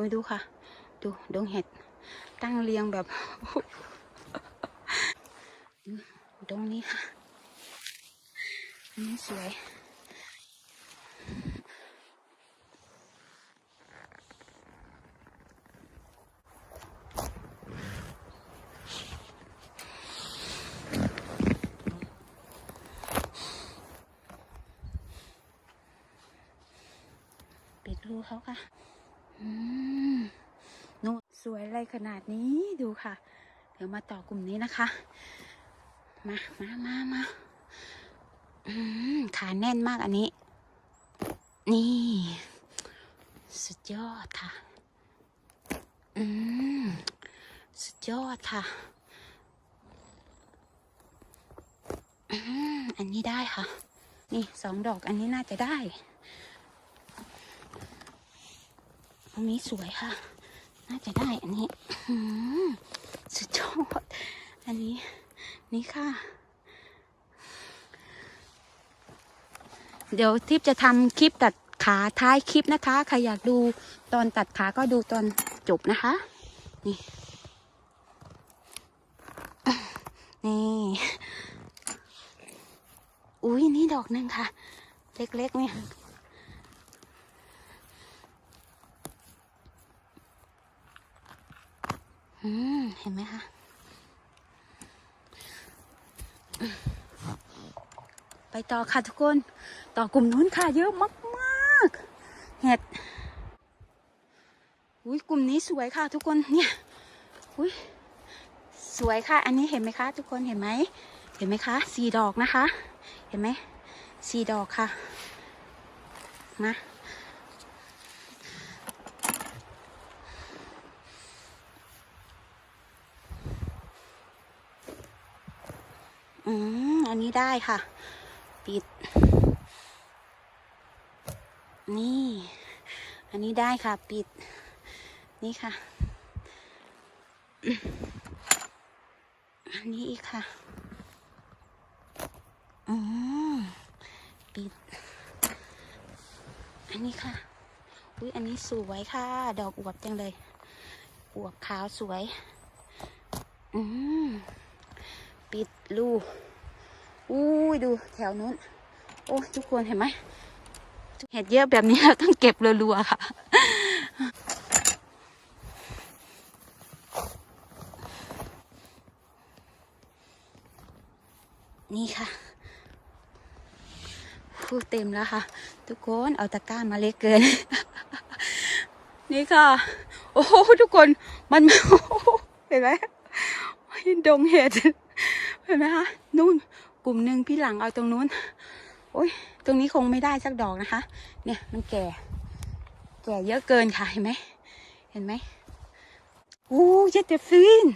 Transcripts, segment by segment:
อุ้ยดูค่ะ ดูดงเห็ด ตั้งเรียงแบบดูตรงนี้ค่ะ อันนี้สวย ปิดรูเขาค่ะ อืม สวยอะไรขนาดนี้ดูค่ะ เดี๋ยวมาต่อกลุ่มนี้นะคะ มามามามาขาแน่นมากอันนี้ นี่ สุดยอดค่ะ อืม สุดยอดค่ะ อืม อันนี้ได้ค่ะ นี่สองดอกอันนี้น่าจะได้อันนี้สวยค่ะ น่าจะได้อันนี้หือสุดยอดอันนี้ นี่ค่ะ เดี๋ยวทิพย์จะทำคลิปตัดขาท้ายคลิปนะคะ ใครอยากดูตอนตัดขาก็ดูตอนจบนะคะ นี่ นี่ อุ้ยนี่ดอกหนึ่งค่ะ เล็กๆเนี่ย อืมเห็นไหมคะไปต่อค่ะทุกคน ต่อกลุ่มนู้นค่ะเยอะมากๆเห็ดอุ้ยกลุ่มนี้สวยค่ะ ทุกคนเนี่ยอุ้ยสวยค่ะ อันนี้เห็นไหมคะ ทุกคนเห็นไหมเห็นไหมคะสี่ดอกนะคะ เห็นไหมสี่ดอกค่ะ นะ อืมอันนี้ได้ค่ะ ปิด นี่ อันนี้ได้ค่ะ ปิด นี่ค่ะ อันนี้อีกค่ะ อืมปิด อันนี้ค่ะ อุ้ยอันนี้สวยค่ะ ดอกอวบจังเลย อวบขาวสวย อืม ปิดรูอุ้ยดูแถวนู้น โอ้ทุกคนเห็นไหมเห็ดเยอะแบบนี้เราต้องเก็บรัวๆค่ะ นี่ค่ะพูดเต็มแล้วค่ะ ทุกคนเอาตะกร้ามาเล็กเกิน นี่ค่ะ โอ้โหทุกคนมันเห็นไหมดงเห็ด เห็นไหมคะนู่นกลุ่มหนึ่งพี่หลังเอาตรงนู้น โอ้ยตรงนี้คงไม่ได้สักดอกนะคะ เนี่ยมันแก่ แก่เยอะเกินค่ะเห็นไหมเห็นไหมโอ้ยเจดฟิน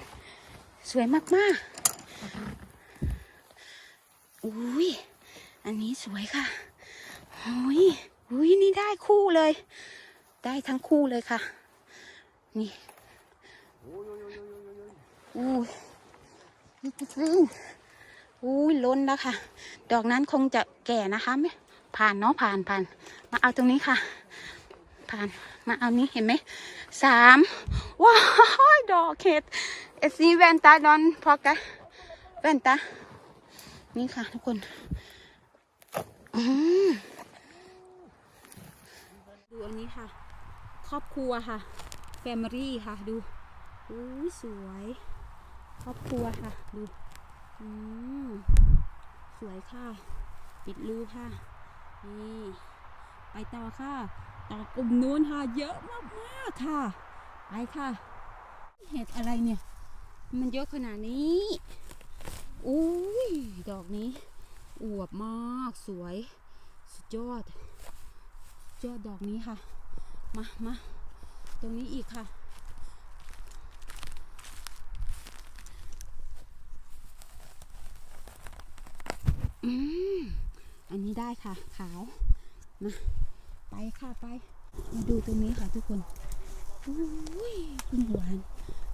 สวยมากๆอุ้ยอันนี้สวยค่ะโอ้ยอุ้ยนี่ได้คู่เลย ได้ทั้งคู่เลยค่ะ นี่อุ้ อุ้ยล้นแล้วค่ะ ดอกนั้นคงจะแก่นะคะไม่ผ่านเนาะผ่านผ่าน มาเอาตรงนี้ค่ะ ผ่านมาเอานี้เห็นไหมสามว้าวดอกเห็ดเอซีแวนตาดอนพอกะแวนตานี่ค่ะทุกคนอดูอันนี้ค่ะ ครอบครัวค่ะแฟมิลี่ค่ะ ดูอู้ยสวย ครอบครัวค่ะ ดู อืม สวยค่ะ ปิดรูค่ะ นี่ ไปต่อค่ะ ต่อกลุ่มนู้นค่ะ เยอะมากๆค่ะ ไปค่ะ เห็ดอะไรเนี่ย มันเยอะขนาดนี้ อุ้ย ดอกนี้ อวบมาก สวย สุดยอดสุดยอดดอกนี้ค่ะ มามาตรงนี้อีกค่ะ อันนี้ได้ค่ะ ขาวมาไปค่ะไป มาดูตรงนี้ค่ะทุกคนอุ้ยคุณหวาน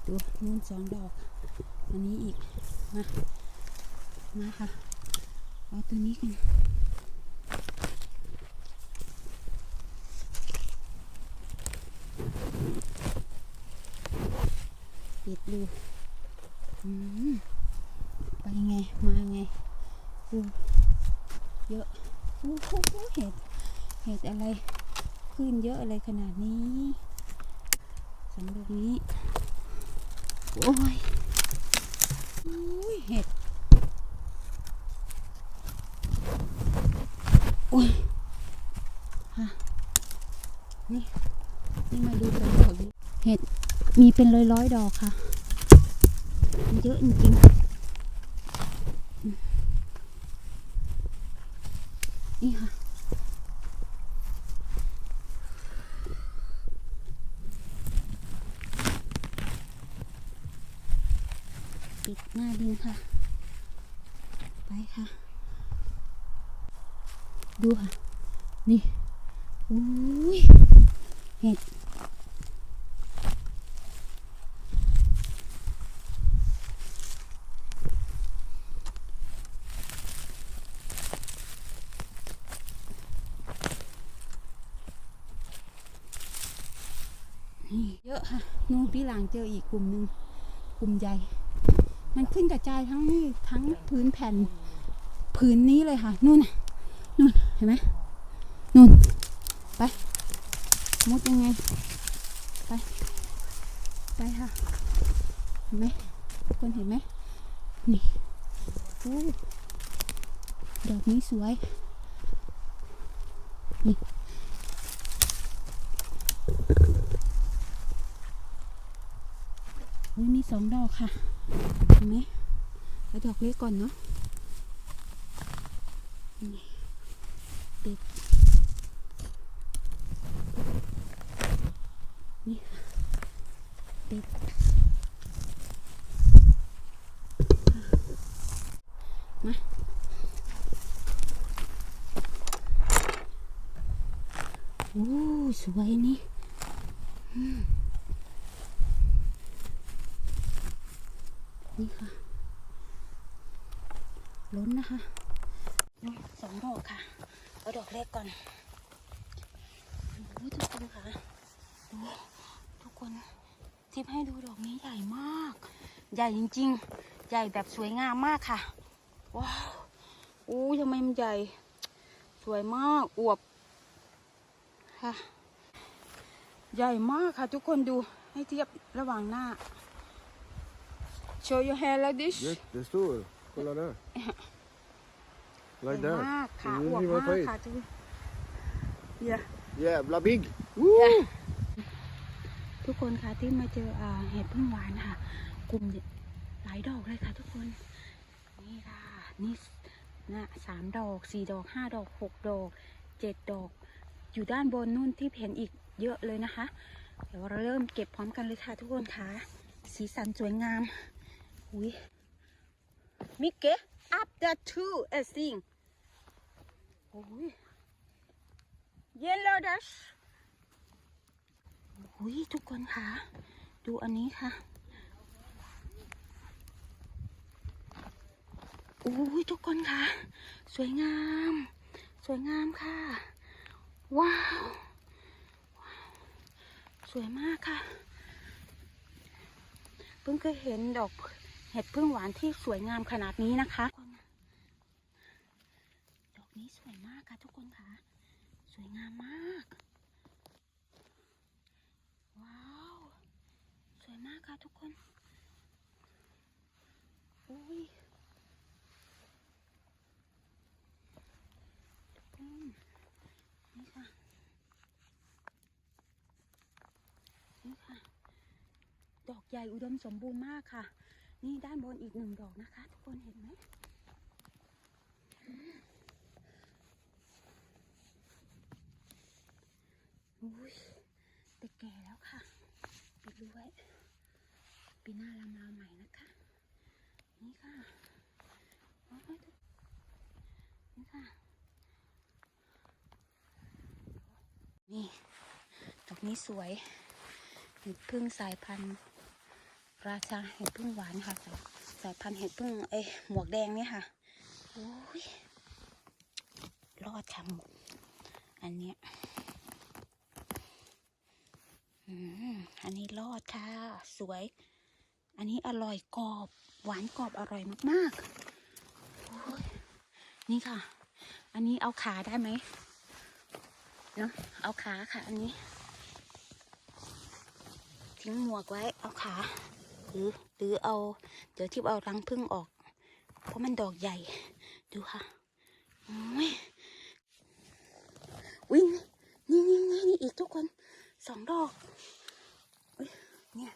ดูนู่นสองดอก อันนี้อีก มา มาค่ะเอาตัวนี้กันปิดดูอืมไปไง มาไง ดูเยอะโอ้โหเห็ดเห็ดอะไรขึ้นเยอะอะไรขนาดนี้สำหรับนี้ โอ้ยโอ้ยเห็ดโอ้ยฮะนี่นี่มาดูกันดอกดิเห็ดมีเป็นร้อยร้อยๆดอกค่ะ เยอะจริงๆอืมนี่ค่ะ ปิดหน้าดินค่ะ ไปค่ะ ดูค่ะ นี่อุ้ยเห็ดเยอะค่ะนู่นพี่หลังเจออีกกลุ่มหนึ่งกลุ่มใหญ่ มันขึ้นกระจายทั้งนี่ทั้งพื้นแผ่น พื้นนี้เลยค่ะ นู่นน่ะนู่น เห็นไหมนู่น ไป มุดยังไง ไป ไปค่ะ เห็นไหมทุกคนเห็นไหม นี่โอ้ดอกนี้สวย นี่อุ้ยมีสองดอกค่ะ เห็นไหมแล้วดอกเล็กก่อนเนาะ ติดนี่ค่ะติดมาโอ้สวยนี่นี่ค่ะ ล้นนะคะ สองดอกค่ะ เอาดอกแรกก่อนโอ้ยทุกคนค่ะดูทุกคนทิปให้ดูดอกนี้ใหญ่มาก ใหญ่จริง ๆ ใหญ่แบบสวยงามมากค่ะว้าวอู้ทำไมมันใหญ่ สวยมากอวบค่ะ ใหญ่มากค่ะ ทุกคนดูให้เทียบระหว่างหน้า Show your hair like this Jättestor. Kolla där. ใหญ่ Like มาก that. ค่ะ Can อ you วบ see มา my ก face? ค่ะทุกเดี๋ยว Jävla big. ทุกคนค่ะที่มาเจออ่าเห็ดพึ่งหวานค่ะ กลุ่มเนี่ยหลายดอกเลยค่ะ ทุกคน นี่ค่ะนี่นะสามดอกสี่ดอกห้าดอกหกดอกเจ็ดดอก อยู่ด้านบนนู่นที่เห็นอีกเยอะเลยนะคะ เดี๋ยวเราเริ่มเก็บพร้อมกันเลยค่ะทุกคนค่ะ สีสันสวยงามอุ้ยมิเกะ up the two a thing โอ้ย yellow dash อุ้ยทุกคนคะ ดูอันนี้ค่ะอุ้ยทุกคนคะ สวยงาม สวยงามค่ะ ว้าว สวยมากค่ะ เพิ่งเคยเห็นดอกเห็ดพึ่งหวานที่สวยงามขนาดนี้นะคะ ดอกนี้สวย มากค่ะทุกคนค่ะ สวยงามมาก ว้าว สวยมากค่ะทุกคนอุ้ยทุกคนนี่ค่ะ นี่ค่ะ ดอกใหญ่อุดมสมบูรณ์มากค่ะ นี่ด้านบนอีกหนึ่งดอกนะคะ ทุกคนเห็นไหม อุ้ยแต่แก่แล้วค่ะปิดดูไว้ปีหน้าเรามาใหม่นะคะ นี่ค่ะโอ้ยนี่ค่ะ นี่ดอกนี้สวยเห็ดพึ่งสายพันธุ์ราชาเห็ดพึ่งหวานค่ะ สายสายพันธุ์เห็ดพึ่งเอ้ยหมวกแดงเนี่ยค่ะโอ้ยรอดค่ะอันเนี้ยอืมอันนี้ รอดค่ะ สวย อันนี้อร่อยกรอบ หวานกรอบอร่อยมากๆนี่ค่ะ อันนี้เอาขาได้ไหมเนาะเอาขาค่ะ อันนี้ ทิ้งหมวกไว้เอาขา หรือหรือเอา เดี๋ยวที่เอารังพึ่งออก เพราะมันดอกใหญ่ ดูค่ะโอ้ยวิ่งนี่นี่นี่นี่อีกทุกคน สองดอกอุ๊ยเนี่ย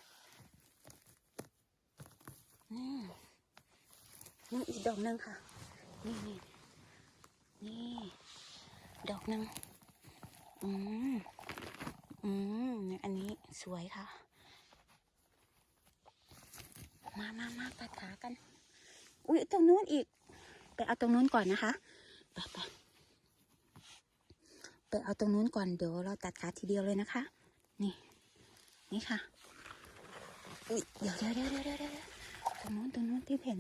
นี่ นึงค่ะ นี่นี่นี่ดอกนึงอืมอืมอันนี้สวยค่ะ มามามาตัดขากัน อุ้ยตรงนู้นอีก ไปเอาตรงนู้นก่อนนะคะไปไปไปเอาตรงนู้นก่อนเดี๋ยวเราตัดขาทีเดียวเลยนะคะ นี่ นี่ค่ะ อุ้ยเดี๋ยวเดี๋ยวเดี๋ยวเดี๋ยวตรงนู้นตรงนู้นที่เห็น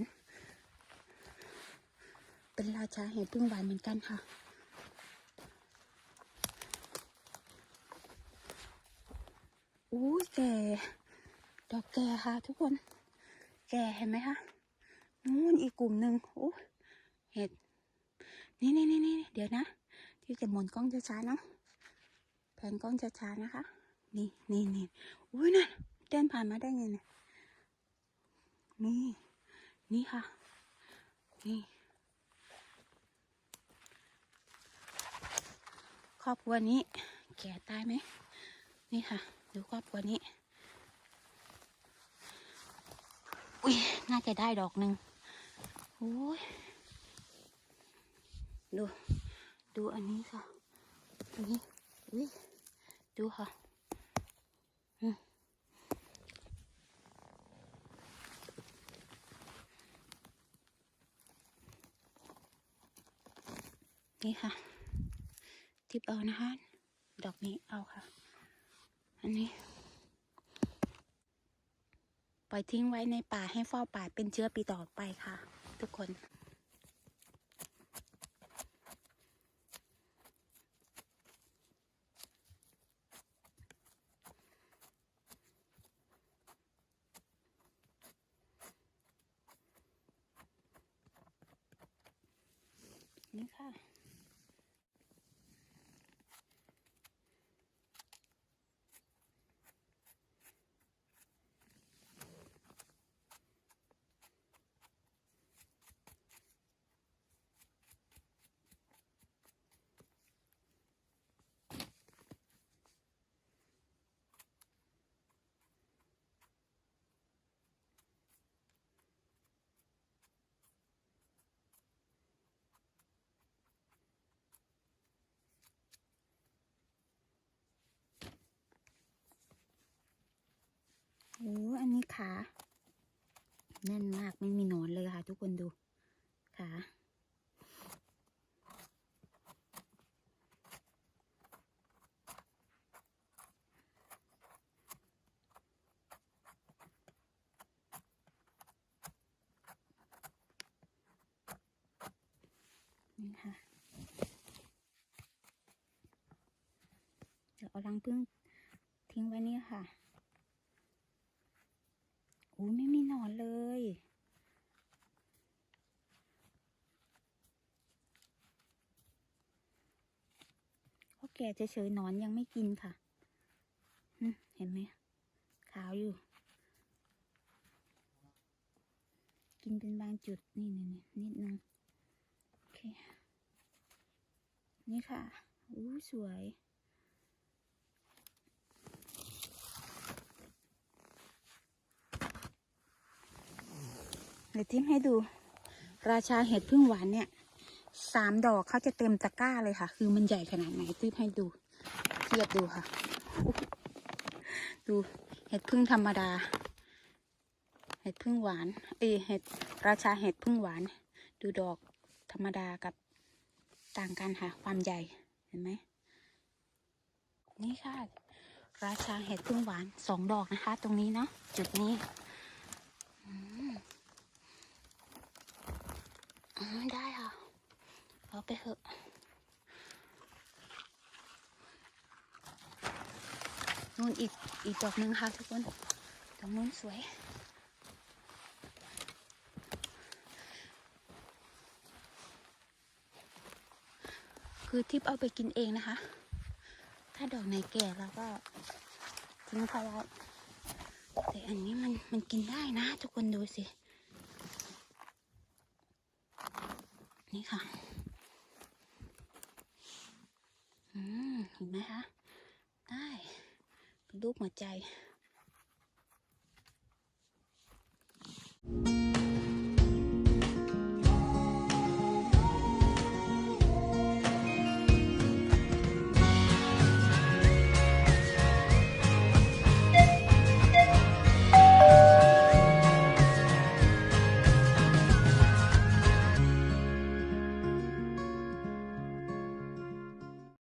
เป็นราชาเห็ดพึ่งหวานเหมือนกันค่ะอุ้แก่ดอกแก่ค่ะทุกคน แก่เห็นไหมคะนู่นอีกกลุ่มหนึ่งโอ้เห็ด นี่นี่นี่นี่เดี๋ยวนะ ที่จะหมุนกล้องช้าๆเนาะแผนกล้องช้าๆนะคะ นี่นี่นี่อุ้ยนั่นเดินผ่านมาได้ไงเนี่ยนี่ นี่ค่ะ นี่ ครอบครัวนี้ แก่ตายไหม นี่ค่ะ ดูครอบครัวนี้ อุ้ยน่าจะได้ดอกหนึ่งโอ้ยดู ดูอันนี้ค่ะ อันนี้อุ้ยดูค่ะอืมนี่ค่ะิปเอานะคะ ดอกนี้เอาค่ะ อันนี้ ปล่อยทิ้งไว้ในป่าให้เฝ้าป่าเป็นเชื้อปีต่อไปค่ะ ทุกคน นี่ค่ะ โอ้อันนี้ขาแน่นมากไม่มีหนอนเลยค่ะ ทุกคนดูขานี่ค่ะเดี๋ยวเอารังพึ่งทิ้งไว้นี่ค่ะ อ้ยไม่มีหนอนเลยเขาแกเฉยๆนอนยังไม่กินค่ะ เห็นไหมขาวอยู่ กินเป็นบางจุดนี่นี่นี่นิดนึง โอเค นี่ค่ะอู้สวย เดี๋ยวทิมให้ดู ราชาเห็ดพึ่งหวานเนี่ยสามดอกเขาจะเต็มตะกร้าเลยค่ะ คือมันใหญ่ขนาดไหนทิมให้ดูเทียบดูค่ะ ดูเห็ดพึ่งธรรมดา เห็ดพึ่งหวาน เอเห็ดราชาเห็ดพึ่งหวาน ดูดอกธรรมดากับต่างกันค่ะ ความใหญ่เห็นไหมนี่ค่ะ ราชาเห็ดพึ่งหวานสองดอกนะคะ ตรงนี้เนาะจุดนี้ ไม่ได้ค่ะ เอาไปเถอะนู่นอีกอีกดอกหนึ่งค่ะทุกคนดอกนู้นสวย คือทิปเอาไปกินเองนะคะ ถ้าดอกไหนแก่เราก็ทิ้งเขาแล้วแต่อันนี้มันมันกินได้นะ ทุกคนดูสิ นี่ค่ะ อืมเห็นไหมคะ ได้รูปหัวใจ